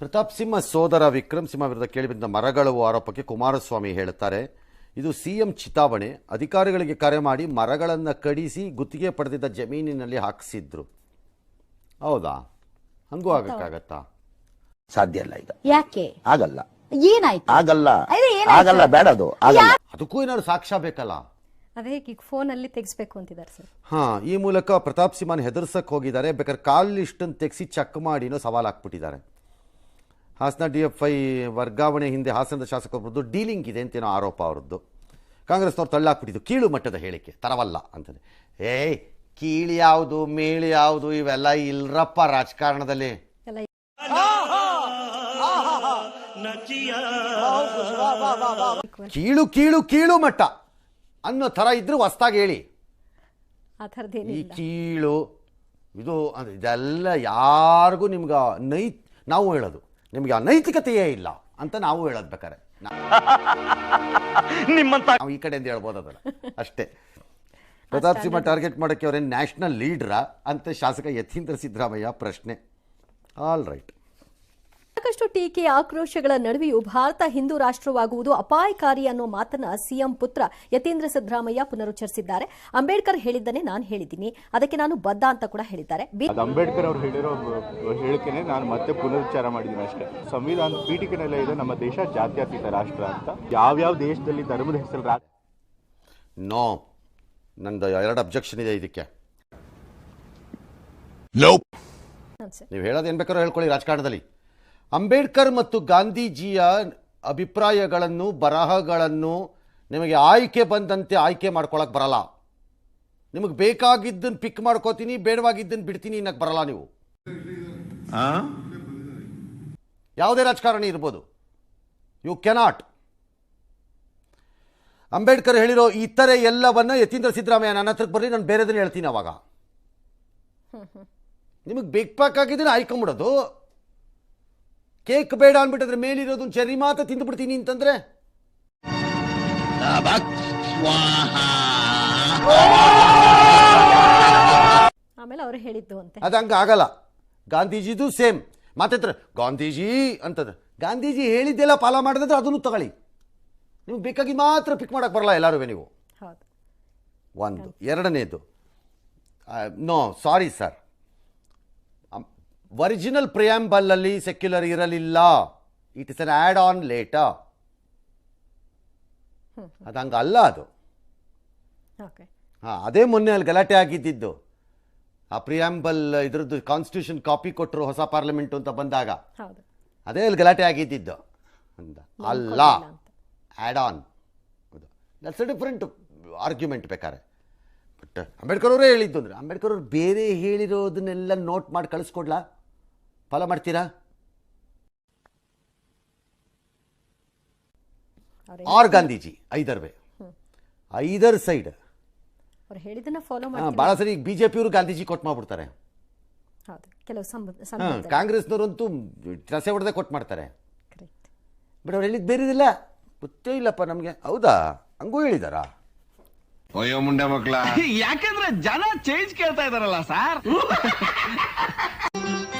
ಪ್ರತಾಪ್ ಸಿಂಹ ಸೋದರ ವಿಕ್ರಮ್ ಸಿಂಹ ವಿರುದ್ಧ ಕೇಳಿಬಂದ ಮರಗಳು ಆರೋಪಕ್ಕೆ ಕುಮಾರಸ್ವಾಮಿ ಹೇಳುತ್ತಾರೆ. ಇದು ಸಿಎಂ ಚಿತಾವಣೆ. ಅಧಿಕಾರಿಗಳಿಗೆ ಕರೆ ಮಾಡಿ ಮರಗಳನ್ನು ಕಡಿಸಿ ಗುತ್ತಿಗೆ ಪಡೆದಿದ್ದ ಜಮೀನಿನಲ್ಲಿ ಹಾಕಿಸಿದ್ರು. ಹೌದಾ? ಹಂಗೂ ಆಗಕ್ಕಾಗತ್ತಾ? ಸಾಧ್ಯ ಇಲ್ಲ ಈಗ. ಯಾಕೆ? ಆಗಲ್ಲ. ಏನಾಯ್ತು? ಆಗಲ್ಲ. ಅದೇ ಏನಾಯ್ತು? ಆಗಲ್ಲ ಬೇಡ ಅದು. ಆಗಲ್ಲ. ಅದಕ್ಕೂ ಏನಾದ್ರು ಸಾಕ್ಷ್ಯ ಬೇಕಲ್ಲ? ಅದೇ ಈಗ ಫೋನಲ್ಲಿ ತೆಗಿಸ್ಬೇಕು ಅಂತಿದ್ದಾರೆ ಸರ್. ಹಾ ಈ ಮೂಲಕ ಪ್ರತಾಪ್ ಸಿಂಹನ ಹೆದರ್ಸಕ್ ಹೋಗಿದ್ದಾರೆ. ಬೇಕಾದ್ರೆ ಕಾಲ್ ಇಷ್ಟನ್ನು ತೆಗೆಸಿ ಚೆಕ್ ಮಾಡಿನೋ ಸವಾಲ್ ಹಾಕ್ಬಿಟ್ಟಿದ್ದಾರೆ. ಹಾಸನ ಡಿ ಎಫ್ ಐ ವರ್ಗಾವಣೆ ಹಿಂದೆ ಹಾಸನದ ಶಾಸಕರದ್ದು ಡೀಲಿಂಗ್ ಇದೆ ಅಂತೇನೋ ಆರೋಪ ಅವರದ್ದು. ಕಾಂಗ್ರೆಸ್ನವ್ರು ತಳ್ಳಾಕ್ಬಿಟ್ಟಿದ್ದು ಕೀಳು ಮಟ್ಟದ ಹೇಳಿಕೆ ತರವಲ್ಲ ಅಂತಂದರೆ. ಏಯ್ ಕೀಳು ಯಾವುದು ಮೇಳು ಯಾವುದು ಇವೆಲ್ಲ ಇಲ್ರಪ್ಪ ರಾಜಕಾರಣದಲ್ಲಿ. ಕೀಳು ಕೀಳು ಕೀಳು ಮಟ್ಟ. ಅನ್ನೋ ಥರ ಇದ್ರೂ ಹೊಸ್ದಾಗಿ ಹೇಳಿ. ಈ ಕೀಳು ಇದು ಅಂದ್ರೆ ಇದೆಲ್ಲ ಯಾರಿಗೂ ನಿಮ್ಗೆ ನೈ ನಾವು ಹೇಳೋದು. ನಿಮ್ಗೆ ಅನೈತಿಕತೆಯೇ ನೈತಿಕತೆಯೇ ಇಲ್ಲ ಅಂತ ನಾವು ಹೇಳೋದು ಬೇಕಾರೆ ನಿಮ್ಮಂತ ನಾವು ಈ ಕಡೆಯಿಂದ ಹೇಳ್ಬೋದು ಅದನ್ನ. ಅಷ್ಟೇ. ಪ್ರತಾಪ್ ಸಿಂಹ ಟಾರ್ಗೆಟ್ ಮಾಡೋಕ್ಕೆ ಅವರೇನು ನ್ಯಾಷನಲ್ ಲೀಡ್ರಾ ಅಂತ ಶಾಸಕ ಯತೀಂದ್ರ ಸಿದ್ದರಾಮಯ್ಯ ಪ್ರಶ್ನೆ. ಆಲ್ ರೈಟ್ ಸಾಕಷ್ಟು ಟೀಕೆ ಆಕ್ರೋಶಗಳ ನಡುವೆಯೂ ಭಾರತ ಹಿಂದೂ ರಾಷ್ಟ್ರವಾಗುವುದು ಅಪಾಯಕಾರಿ ಅನ್ನೋ ಮಾತನ್ನ ಸಿಎಂ ಪುತ್ರ ಯತೀಂದ್ರ ಸಿದ್ದರಾಮಯ್ಯ ಪುನರುಚ್ಚರಿಸಿದ್ದಾರೆ. ಅಂಬೇಡ್ಕರ್ ಹೇಳಿದ್ದನ್ನೇ ನಾನು ಹೇಳಿದ್ದೀನಿ. ಅದಕ್ಕೆ ನಾನು ಬದ್ಧ ಅಂತ ಕೂಡ ಹೇಳಿದ್ದಾರೆ. ಅಂಬೇಡ್ಕರ್ ಅವರು ಹೇಳಿರೋ ಹೇಳಿಕೆನೆ ನಾನು ಮತ್ತೆ ಪುನರುಚ್ಚಾರ ಮಾಡಿದ್ದೀನಿ ಅಷ್ಟೇ. ಸಂವಿಧಾನ ಪೀಠಿಕೆನಲ್ಲೇ ಇದೆ ನಮ್ಮ ದೇಶ ಜಾತ್ಯತೀತ ರಾಷ್ಟ್ರ ಅಂತ. ಯಾವ್ಯಾವ ದೇಶದಲ್ಲಿ ಧರ್ಮದ ಹೆಸರು ನೋ ನಂದು ಎರಡು ಅಬ್ಜೆಕ್ಷನ್ ಇದೆ ಇದಕ್ಕೆ. ನೀವು ಹೇಳೋದು ಏನು ಬೇಕಾದ್ರೂ ಹೇಳ್ಕೊಳ್ಳಿ ರಾಜಕಾರಣದಲ್ಲಿ. ಅಂಬೇಡ್ಕರ್ ಮತ್ತು ಗಾಂಧೀಜಿಯ ಅಭಿಪ್ರಾಯಗಳನ್ನು ಬರಹಗಳನ್ನು ನಿಮಗೆ ಆಯ್ಕೆ ಬಂದಂತೆ ಆಯ್ಕೆ ಮಾಡ್ಕೊಳಕ್ಕೆ ಬರಲ್ಲ. ನಿಮಗೆ ಬೇಕಾಗಿದ್ದನ್ನು ಪಿಕ್ ಮಾಡ್ಕೋತೀನಿ ಬೇಡವಾಗಿದ್ದನ್ನು ಬಿಡ್ತೀನಿ ಅನ್ನಕ್ಕೆ ಬರಲ್ಲ ನೀವು. ಯಾವುದೇ ರಾಜಕಾರಣಿ ಇರ್ಬೋದು. ಯು ಕೆನಾಟ್ ಅಂಬೇಡ್ಕರ್ ಹೇಳಿರೋ ಇತರೆ ಎಲ್ಲವನ್ನ ಯತೀಂದ್ರ ಸಿದ್ದರಾಮಯ್ಯ ನನ್ನ ಹತ್ರಕ್ಕೆ ಬರಲಿ ನಾನು ಬೇರೆದನ್ನ ಹೇಳ್ತೀನಿ ಅವಾಗ. ನಿಮಗೆ ಬೇಕಾಗಿದ್ದನ್ನು ಆಯ್ಕೊಂಬಿಡೋದು. ಕೇಕ್ ಬೇಡ ಅಂದ್ಬಿಟ್ಟಿದ್ರೆ ಮೇಲಿರೋದು ಚರಿ ಮಾತ್ರ ತಿಂದು ಬಿಡ್ತೀನಿ ಅಂತಂದ್ರೆ ಆಮೇಲೆ ಅವ್ರು ಹೇಳಿದ್ದು ಅಂತೆ. ಅದು ಹಂಗೆ ಆಗಲ್ಲ. ಗಾಂಧೀಜಿದು ಸೇಮ್. ಮಾತಾಡ್ತಾರೆ ಗಾಂಧೀಜಿ ಅಂತಂದ್ರೆ. ಗಾಂಧೀಜಿ ಹೇಳಿದ್ದೆಲ್ಲ ಪಾಲ ಮಾಡಿದ್ರೆ ಅದನ್ನು ತಗೊಳ್ಳಿ. ನಿಮ್ಗೆ ಬೇಕಾಗಿ ಮಾತ್ರ ಪಿಕ್ ಮಾಡೋಕೆ ಬರಲ್ಲ ಎಲ್ಲರೂ ನೀವು. ಹೌದು. ಒಂದು ಎರಡನೇದು. ನೋ ಸಾರಿ ಸರ್ ಒರಿಜಿನಲ್ ಪ್ರಿಯಾಂಬಲ್ನಲ್ಲಿ ಸೆಕ್ಯುಲರ್ ಇರಲಿಲ್ಲ. It is an add on later ಅದು ಹಂಗಲ್ಲ ಅದು. ಓಕೆ ಹಾಂ ಅದೇ ಮೊನ್ನೆ ಅಲ್ಲಿ ಗಲಾಟೆ ಆಗಿದ್ದಿದ್ದು. ಆ ಪ್ರಿಯಾಂಬಲ್ ಇದ್ರದ್ದು ಕಾನ್ಸ್ಟಿಟ್ಯೂಷನ್ ಕಾಪಿ ಕೊಟ್ಟರು ಹೊಸ ಪಾರ್ಲಿಮೆಂಟ್ ಅಂತ ಬಂದಾಗ. ಅದೇ ಅಲ್ಲಿ ಗಲಾಟೆ ಆಗಿದ್ದಿದ್ದು. ಅಂತ ಅಲ್ಲ. Add on that's a different argument ಬೇಕಾರೆ ಬಟ್ ಅಂಬೇಡ್ಕರ್ ಅವರೇ ಹೇಳಿದ್ದು ಅಂದರೆ ಅಂಬೇಡ್ಕರ್ ಅವ್ರು ಬೇರೆ ಹೇಳಿರೋದನ್ನೆಲ್ಲ ನೋಟ್ ಮಾಡಿ ಕಳಿಸ್ಕೊಡ್ಲಾ? ಫಾಲೋ ಮಾಡ್ತೀರಾ? Or Gandhiji either way either side ಬಹಳ ಭಾಳ ಸರಿ ಬಿಜೆಪಿ ಬಿ ಜೆ ಪಿಯವರು ಗಾಂಧೀಜಿ ಕೊಟ್ಟು ಮಾಡ್ಬಿಡ್ತಾರೆ. ಕಾಂಗ್ರೆಸ್ನವರಂತೂ ರಸೆ ಹೊಡೆದೇ ಕೊಟ್ಟು ಮಾಡ್ತಾರೆ. ಕರೆಕ್ಟ್ ಬಟ್ ಅವ್ರು ಹೇಳಿದ್ದು ಬೇರೆದಿಲ್ಲ ಗೊತ್ತೇ ಇಲ್ಲಪ್ಪ ನಮಗೆ. ಹೌದಾ? ಹಂಗೂ ಹೇಳಿದಾರಾ? ಅಯ್ಯೋ ಮುಂಡೆ ಮಕ್ಕಳ ಯಾಕಂದ್ರೆ ಜನ ಚೇಂಜ್ ಕೇಳ್ತಾ ಇದಾರಲ್ಲ ಸರ್